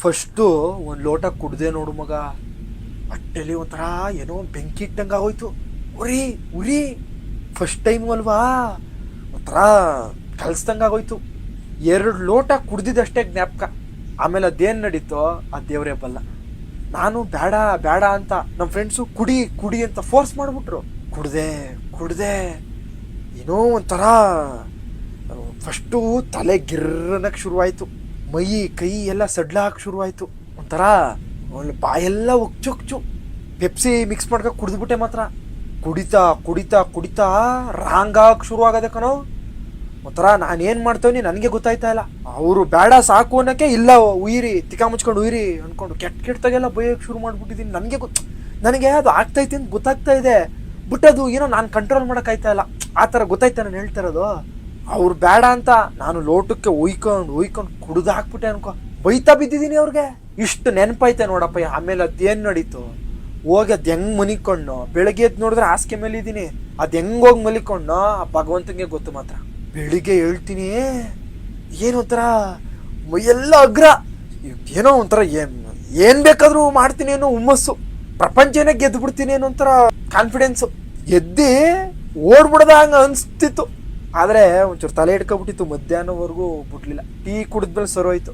First ಒಂದು ಲೋಟ ಕುಡ್ದೆ ನೋಡು ಮಗ. ಅಟ್ಟಲ್ಲಿ ಒಂಥರ ಏನೋ ಒಂದು ಬೆಂಕಿ ಇಟ್ಟಂಗೆ ಹೋಯ್ತು. ಉರಿ ಉರಿ ಫಸ್ಟ್ ಟೈಮು ಅಲ್ವಾ? ಒಂಥರ ಕಲ್ಸ್ದಂಗೆ ಆಗೋಯ್ತು. ಎರಡು ಲೋಟ ಕುಡ್ದಿದ್ದಷ್ಟೇ ಜ್ಞಾಪಕ. ಆಮೇಲೆ ಅದೇನು ನಡೀತೋ ಆ ದೇವರೇ ಬಲ್ಲ. ನಾನು ಬೇಡ ಬೇಡ ಅಂತ ನಮ್ಮ ಫ್ರೆಂಡ್ಸು ಕುಡಿ ಕುಡಿ ಅಂತ ಫೋರ್ಸ್ ಮಾಡಿಬಿಟ್ರು. ಕುಡ್ದೆ ಕುಡ್ದೆ. ಏನೋ ಒಂಥರ, ಫಸ್ಟು ತಲೆ ಗಿರ್ರನಕ್ಕೆ ಶುರುವಾಯಿತು. ಮೈ ಕೈ ಎಲ್ಲ ಸಡ್ಲಾಕ್ ಶುರುವಾಯಿತು. ಒಂಥರ ಒಳ್ಳೆ ಬಾಯೆಲ್ಲ ಉಚ್ಚುಚ್ಚು ಪೆಪ್ಸಿ ಮಿಕ್ಸ್ ಮಾಡ್ಕೊ ಕುಡಿದ್ಬಿಟ್ಟೆ ಮಾತ್ರ. ಕುಡಿತಾ ಕುಡಿತಾ ಕುಡಿತಾ ರಾಂಗಾಗ್ ಶುರು ಆಗದೆ ಕಣೋ. ಒಂಥರ ನಾನೇನು ಮಾಡ್ತೇವೆ ನನಗೆ ಗೊತ್ತಾಯ್ತಾ ಇಲ್ಲ. ಅವರು ಬೇಡ ಸಾಕು ಅನ್ನೋಕ್ಕೆ ಇಲ್ಲ ಉಯಿರಿ ತಿಕ್ಕ ಮುಚ್ಕೊಂಡು ಉಯಿರಿ ಅಂದ್ಕೊಂಡು ಕೆಟ್ಟ ಕೆಟ್ಟದಾಗೆಲ್ಲ ಬೈಯೋಕೆ ಶುರು ಮಾಡ್ಬಿಟ್ಟಿದ್ದೀನಿ ನನಗೆ ಗೊತ್ತು ನನಗೆ ಅದು ಆಗ್ತೈತಿ ಅಂತ ಗೊತ್ತಾಗ್ತಾ ಇದೆ. ಬಿಟ್ಟದು ಏನೋ ನಾನು ಕಂಟ್ರೋಲ್ ಮಾಡೋಕ್ಕಾಯ್ತಾ ಇಲ್ಲ. ಆ ಥರ ಗೊತ್ತಾಯ್ತಾ ನಾನು ಹೇಳ್ತಾ ಇರೋದು? ಅವ್ರು ಬೇಡ ಅಂತ ನಾನು ಲೋಟಕ್ಕೆ ಒಯ್ಕೊಂಡು ಒಯ್ಕೊಂಡು ಕುಡ್ದಾಕ್ಬಿಟ್ಟೆ ಅನ್ಕೋ. ಬೈತಾ ಬಿದ್ದಿದ್ದೀನಿ ಅವ್ರಿಗೆ. ಇಷ್ಟು ನೆನಪೈತೆ ನೋಡಪ್ಪ, ಆಮೇಲೆ ಅದೇನು ನಡೀತು? ಹೋಗಿ ಅದು ಹೆಂಗೆ ಮನಿಕೊಂಡು, ಬೆಳಗ್ಗೆ ಎದ್ದು ನೋಡಿದ್ರೆ ಹಾಸಿಗೆ ಮೇಲೆ ಇದ್ದೀನಿ ಅದು ಹೆಂಗ್ ಮಲಿಕೊಂಡು, ಆ ಭಗವಂತನಿಗೆ ಗೊತ್ತು ಮಾತ್ರ. ಬೆಳಿಗ್ಗೆ ಹೇಳ್ತೀನಿ. ಏನು ಒಂಥರ ಮೈಯೆಲ್ಲ ಅಗ್ರ. ಏನೋ ಒಂಥರ ಏನ್, ಏನು ಬೇಕಾದರೂ ಮಾಡ್ತೀನಿ ಅನ್ನೋ ಹುಮ್ಮಸ್ಸು. ಪ್ರಪಂಚನೇ ಗೆದ್ದು ಬಿಡ್ತೀನಿ ಅನ್ನೋ ಒಂಥರ ಕಾನ್ಫಿಡೆನ್ಸು ಎದ್ದಿ ಓಡ್ಬಿಡ್ದ ಹಂಗೆ ಅನ್ಸ್ತಿತ್ತು. ಆದ್ರೆ ಒಂಚೂರು ತಲೆ ಹಿಡ್ಕೊಬಿಟ್ಟಿತ್ತು ಮಧ್ಯಾಹ್ನವರೆಗೂ ಬಿಡ್ಲಿಲ್ಲ ಟೀ ಕುಡಿದ್ಮೇಲೆ ಸರೋಯ್ತು.